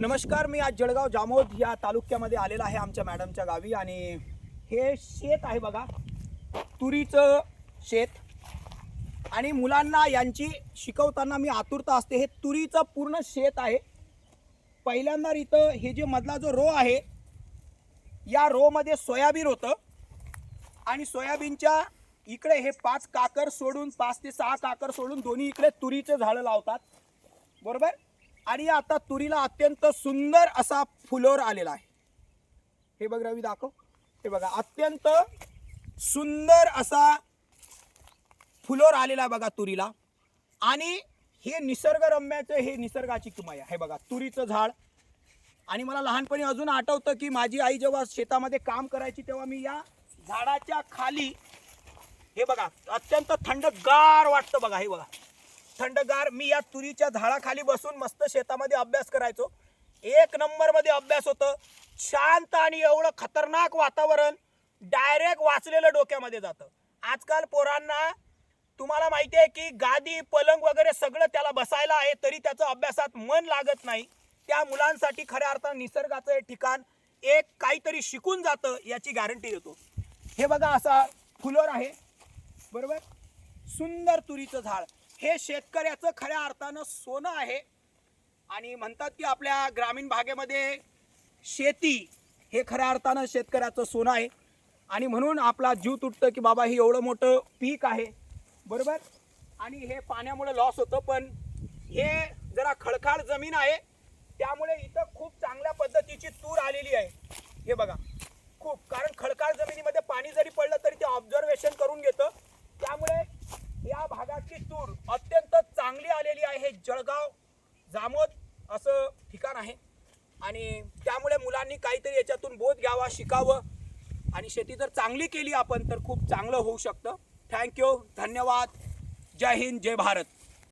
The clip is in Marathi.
नमस्कार मी आज जळगाव जामोद या तालुक्यामध्ये आलेला आहे आमच्या मॅडमच्या गावी आणि हे शेत आहे बघा तुरीचं शेत. आणि मुलांना यांची शिकवताना मी आतुरता असते हे तुरीचं पूर्ण शेत आहे. पहिल्यांदा इथं हे जे मधला जो रो आहे या रोमध्ये सोयाबीन होतं. आणि सोयाबीनच्या इकडे हे पाच काकर सोडून पाच ते सहा काकर सोडून दोन्ही इकडे तुरीचं झाडं लावतात. बरोबर? आणि आता तुरीला अत्यंत सुंदर असा फुलोर आलेला आहे. हे बघ रवी दाखव. हे बघा अत्यंत सुंदर असा फुलोर आलेला आहे बघा तुरीला. आणि हे निसर्गरम्याचं हे निसर्गाची किमया हे बघा तुरीचं झाड. आणि मला लहानपणी अजून आठवतं की माझी आई जेव्हा शेतामध्ये काम करायची तेव्हा मी या झाडाच्या खाली हे बघा अत्यंत थंडगार वाटतं बघा हे बघा. थंडगार मी या तुरीच्या झाडाखाली बसून मस्त शेतामध्ये अभ्यास करायचो. एक नंबरमध्ये अभ्यास होतं शांत आणि एवढं खतरनाक वातावरण डायरेक्ट वाचलेलं डोक्यामध्ये जातं. आजकाल पोरांना तुम्हाला माहिती आहे की गादी पलंग वगैरे सगळं त्याला बसायला आहे तरी त्याचं अभ्यासात मन लागत नाही. त्या मुलांसाठी खऱ्या अर्थानं निसर्गाचं हे ठिकाण एक काहीतरी शिकून जातं याची गॅरंटी देतो. हे बघा असा फुलोर आहे. बरोबर? सुंदर तुरीचं झाड. हे शेतकऱ्याचं खऱ्या अर्थानं सोनं आहे. आणि म्हणतात की आपल्या ग्रामीण भागेमध्ये शेती हे खऱ्या अर्थानं शेतकऱ्याचं सोनं आहे. आणि म्हणून आपला जीव तुटतं की बाबा हे एवढं मोठं पीक आहे. बरोबर? आणि हे पाण्यामुळे लॉस होतं पण हे जरा खडखाड जमीन आहे. त्यामुळे इथं खूप चांगल्या पद्धतीची तूर आलेली आहे. हे बघा खूप कारण खडकाळ जमिनीमध्ये पाणी जरी पडलं तरी ते ऑब्झर्वेशन करून घेतं त्यामुळे या भागाची तूर अत्यंत चांगली आलेली आहे जळगाव जामोद असं ठिकाण आहे. आणि त्यामुळे मुलांनी काहीतरी याच्यातून बोध घ्यावा शिकावं. आणि शेती जर चांगली केली आपण तर खूप चांगलं होऊ शकतं. थँक्यू धन्यवाद. जय हिंद जय भारत.